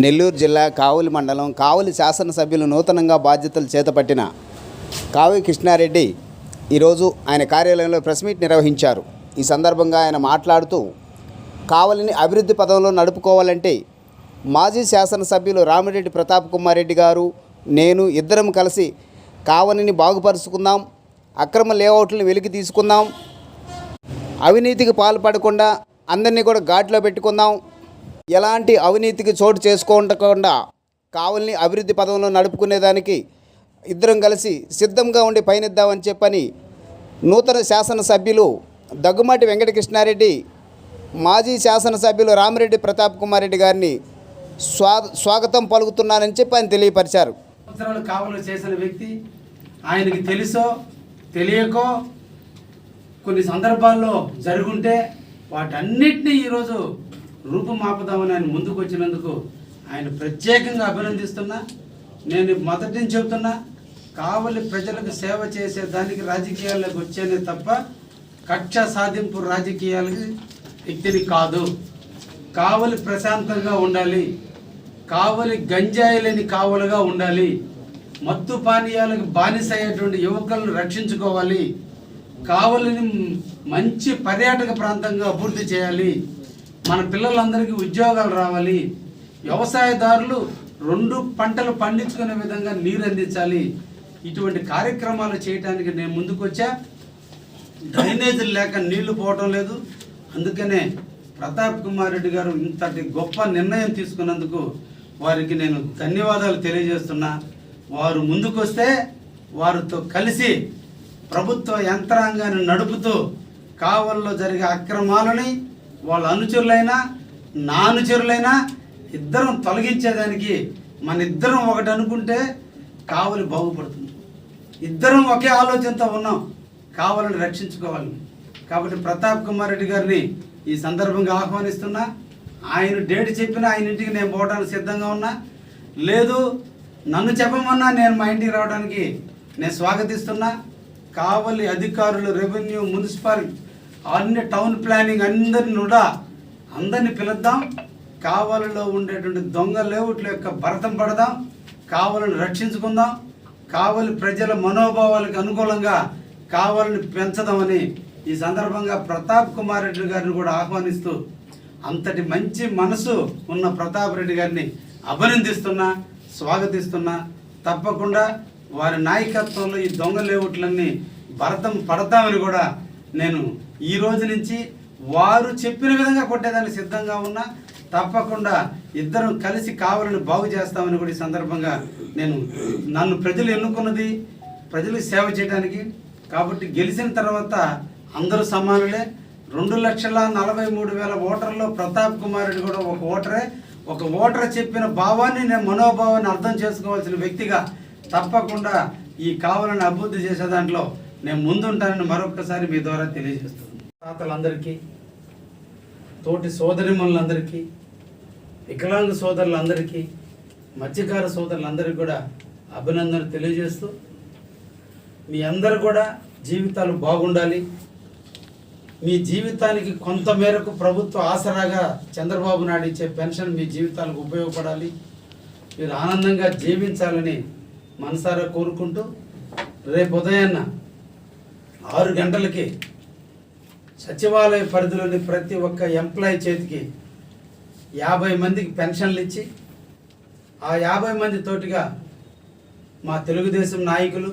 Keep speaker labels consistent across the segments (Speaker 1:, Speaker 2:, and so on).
Speaker 1: నెల్లూరు జిల్లా కావులి మండలం కావులి శాసనసభ్యులు నూతనంగా బాధ్యతలు చేతపట్టిన కావి కృష్ణారెడ్డి ఈరోజు ఆయన కార్యాలయంలో ప్రెస్ మీట్ నిర్వహించారు. ఈ సందర్భంగా ఆయన మాట్లాడుతూ కావలిని అభివృద్ధి పదంలో నడుపుకోవాలంటే మాజీ శాసనసభ్యులు రామిరెడ్డి ప్రతాప్ కుమార్ రెడ్డి గారు నేను ఇద్దరం కలిసి కావలిని బాగుపరుచుకుందాం అక్రమ లేఅవుట్లను వెలికి తీసుకుందాం అవినీతికి పాల్పడకుండా అందరినీ కూడా ఘాట్లో పెట్టుకుందాం ఎలాంటి అవినీతికి చోటు చేసుకోకుండా కావల్ని అభివృద్ధి పదంలో నడుపుకునేదానికి ఇద్దరం కలిసి సిద్ధంగా ఉండి పయనిద్దామని చెప్పని నూతన శాసనసభ్యులు దగ్గుమాటి వెంకటకృష్ణారెడ్డి మాజీ శాసనసభ్యులు రామిరెడ్డి ప్రతాప్ కుమార్ రెడ్డి గారిని స్వా స్వాగతం పలుకుతున్నానని చెప్పి ఆయన తెలియపరిచారు.
Speaker 2: కావలు చేసిన వ్యక్తి ఆయనకి తెలుసో తెలియకో కొన్ని సందర్భాల్లో జరుగుంటే వాటన్నిటినీ ఈరోజు రూపుమాపుదామని ఆయన ముందుకు వచ్చినందుకు ఆయన ప్రత్యేకంగా అభినందిస్తున్నా. నేను మొదటి నుంచి చెబుతున్నా కావలి ప్రజలకు సేవ చేసే దానికి రాజకీయాల్లోకి వచ్చేనే తప్ప కక్ష సాధింపు రాజకీయాలకి వ్యక్తిని కాదు. కావలి ప్రశాంతంగా ఉండాలి. కావలి గంజాయి లేని కావలుగా ఉండాలి. మత్తు పానీయాలకు బానిస అయ్యేటువంటి యువకులను రక్షించుకోవాలి. కావలిని మంచి పర్యాటక ప్రాంతంగా అభివృద్ధి చేయాలి. మన పిల్లలందరికీ ఉద్యోగాలు రావాలి. వ్యవసాయదారులు రెండు పంటలు పండించుకునే విధంగా నీరు అందించాలి. ఇటువంటి కార్యక్రమాలు చేయడానికి నేను ముందుకొచ్చా. డ్రైనేజీలు లేక నీళ్ళు పోవటం లేదు. అందుకనే ప్రతాప్ కుమార్ రెడ్డి గారు ఇంతటి గొప్ప నిర్ణయం తీసుకున్నందుకు వారికి నేను ధన్యవాదాలు తెలియజేస్తున్నా. వారు ముందుకొస్తే వారితో కలిసి ప్రభుత్వ యంత్రాంగాన్ని నడుపుతూ కావల్లో జరిగే అక్రమాలని వాళ్ళ అనుచరులైనా నా అనుచరులైనా ఇద్దరం తొలగించేదానికి మన ఇద్దరం ఒకటి అనుకుంటే కావలి బాగుపడుతుంది. ఇద్దరం ఒకే ఆలోచనతో ఉన్నాం కావాలని రక్షించుకోవాలని కాబట్టి ప్రతాప్ కుమార్ రెడ్డి గారిని ఈ సందర్భంగా ఆహ్వానిస్తున్నా. ఆయన డేట్ చెప్పినా ఆయన ఇంటికి నేను పోవడానికి సిద్ధంగా ఉన్నా. లేదు నన్ను చెప్పమన్నా నేను మా ఇంటికి రావడానికి నేను స్వాగతిస్తున్నా. కావలి అధికారులు రెవెన్యూ మున్సిపాలిటీ అన్ని టౌన్ ప్లానింగ్ అందరిని కూడా అందరిని పిలుద్దాం. కావలిలో ఉండేటువంటి దొంగ లేవుట్ల యొక్క భరతం పడదాం. కావలను రక్షించుకుందాం. కావలి ప్రజల మనోభావాలకు అనుకూలంగా కావలని పెంచదామని ఈ సందర్భంగా ప్రతాప్ కుమార్ రెడ్డి గారిని కూడా ఆహ్వానిస్తూ అంతటి మంచి మనసు ఉన్న ప్రతాప్ రెడ్డి గారిని అభినందిస్తున్నా స్వాగతిస్తున్నా. తప్పకుండా వారి నాయకత్వంలో ఈ దొంగ లేవుట్లన్నీ భరతం పడతామని కూడా నేను ఈ రోజు నుంచి వారు చెప్పిన విధంగా కొట్టేదానికి సిద్ధంగా ఉన్నా తప్పకుండా ఇద్దరం కలిసి కావాలని బాగు చేస్తామని కూడా ఈ సందర్భంగా నేను నన్ను ప్రజలు ఎన్నుకున్నది ప్రజలకు సేవ చేయడానికి కాబట్టి గెలిచిన తర్వాత అందరూ సమానులే. రెండు లక్షల నలభై మూడు వేల ఓటర్లో ప్రతాప్ కుమార్ రెడ్డి కూడా ఒక ఓటరే. ఒక ఓటర్ చెప్పిన భావాన్ని నేను మనోభావాన్ని అర్థం చేసుకోవాల్సిన వ్యక్తిగా తప్పకుండా ఈ కావాలని అభివృద్ధి చేసే దాంట్లో నేను ముందుంటానని మరొకసారి మీ ద్వారా తెలియజేస్తున్నాను. తాతలందరికీ తోటి సోదరిమణులందరికీ వికలాంగ సోదరులందరికీ మత్స్యకార సోదరులందరికీ కూడా అభినందనలు తెలియజేస్తూ మీ అందరు కూడా జీవితాలు బాగుండాలి. మీ జీవితానికి కొంత మేరకు ప్రభుత్వ ఆసరాగా చంద్రబాబు నాయుడు ఇచ్చే పెన్షన్ మీ జీవితాలకు ఉపయోగపడాలి. మీరు ఆనందంగా జీవించాలని మనసారా కోరుకుంటూ రేపు ఉదయాన్న ఆరు గంటలకి సచివాలయ పరిధిలోని ప్రతి ఒక్క ఎంప్లాయీ చేతికి యాభై మందికి పెన్షన్లు ఇచ్చి ఆ యాభై మంది తోటిగా మా తెలుగుదేశం నాయకులు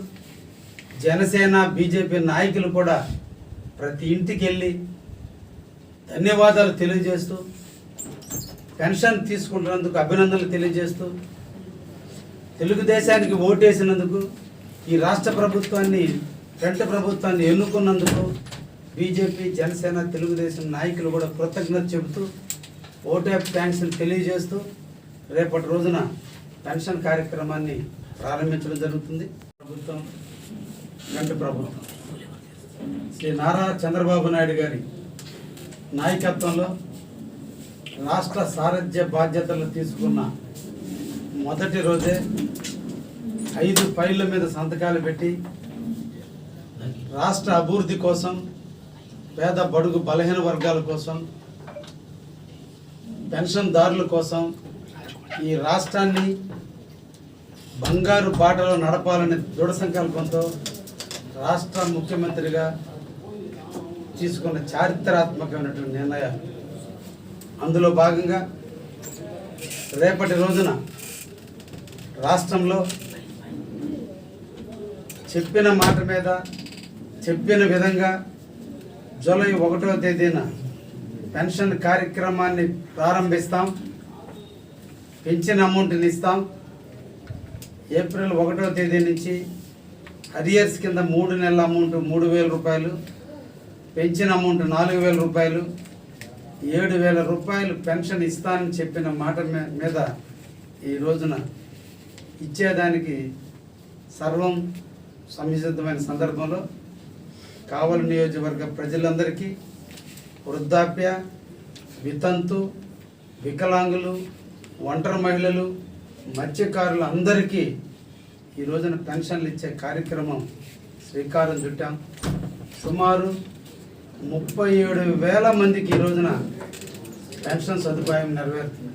Speaker 2: జనసేన బీజేపీ నాయకులు కూడా ప్రతి ఇంటికి వెళ్ళి ధన్యవాదాలు తెలియజేస్తూ పెన్షన్ తీసుకుంటున్నందుకు అభినందనలు తెలియజేస్తూ తెలుగుదేశానికి ఓటేసినందుకు ఈ రాష్ట్ర ప్రభుత్వాన్ని ఫ్రంట్ ప్రభుత్వాన్ని ఎన్నుకున్నందుకు బీజేపీ జనసేన తెలుగుదేశం నాయకులు కూడా కృతజ్ఞత చెబుతూ ఓటు ఆఫ్ థ్యాంక్స్ తెలియజేస్తూ రేపటి రోజున పెన్షన్ కార్యక్రమాన్ని ప్రారంభించడం జరుగుతుంది. ప్రభుత్వం గంట ప్రభుత్వం. శ్రీ నారా చంద్రబాబు నాయుడు గారి నాయకత్వంలో రాష్ట్ర సారథ్య బాధ్యతలు తీసుకున్న మొదటి రోజే ఐదు ఫైళ్ళ మీద సంతకాలు పెట్టి రాష్ట్ర అభివృద్ధి కోసం పేద బడుగు బలహీన వర్గాల కోసం పెన్షన్దారుల కోసం ఈ రాష్ట్రాన్ని బంగారు బాటలో నడపాలనే దృఢ సంకల్పంతో రాష్ట్ర ముఖ్యమంత్రిగా తీసుకున్న చారిత్రాత్మకమైనటువంటి నిర్ణయాలు. అందులో భాగంగా రేపటి రోజున రాష్ట్రంలో చెప్పిన మాట మీద చెప్పిన విధంగా జూలై ఒకటో తేదీన పెన్షన్ కార్యక్రమాన్ని ప్రారంభిస్తాం. పెంచిన అమౌంట్ని ఇస్తాం. ఏప్రిల్ ఒకటో తేదీ నుంచి అరియర్స్ కింద మూడు నెలల అమౌంట్ మూడు వేల రూపాయలు పెంచిన అమౌంట్ నాలుగు వేల రూపాయలు ఏడు వేల రూపాయలు పెన్షన్ ఇస్తానని చెప్పిన మాట మీద ఈ రోజున ఇచ్చేదానికి సర్వం సంసిద్ధమైన సందర్భంలో కావలి నియోజకవర్గ ప్రజలందరికీ వృద్ధాప్య వితంతు వికలాంగులు ఒంటరి మహిళలు మత్స్యకారులు అందరికీ ఈ రోజున పెన్షన్లు ఇచ్చే కార్యక్రమం శ్రీకారం చుట్టాం. సుమారు ముప్పై ఏడు వేల మందికి ఈ రోజున పెన్షన్ సదుపాయం నెరవేరుతుంది.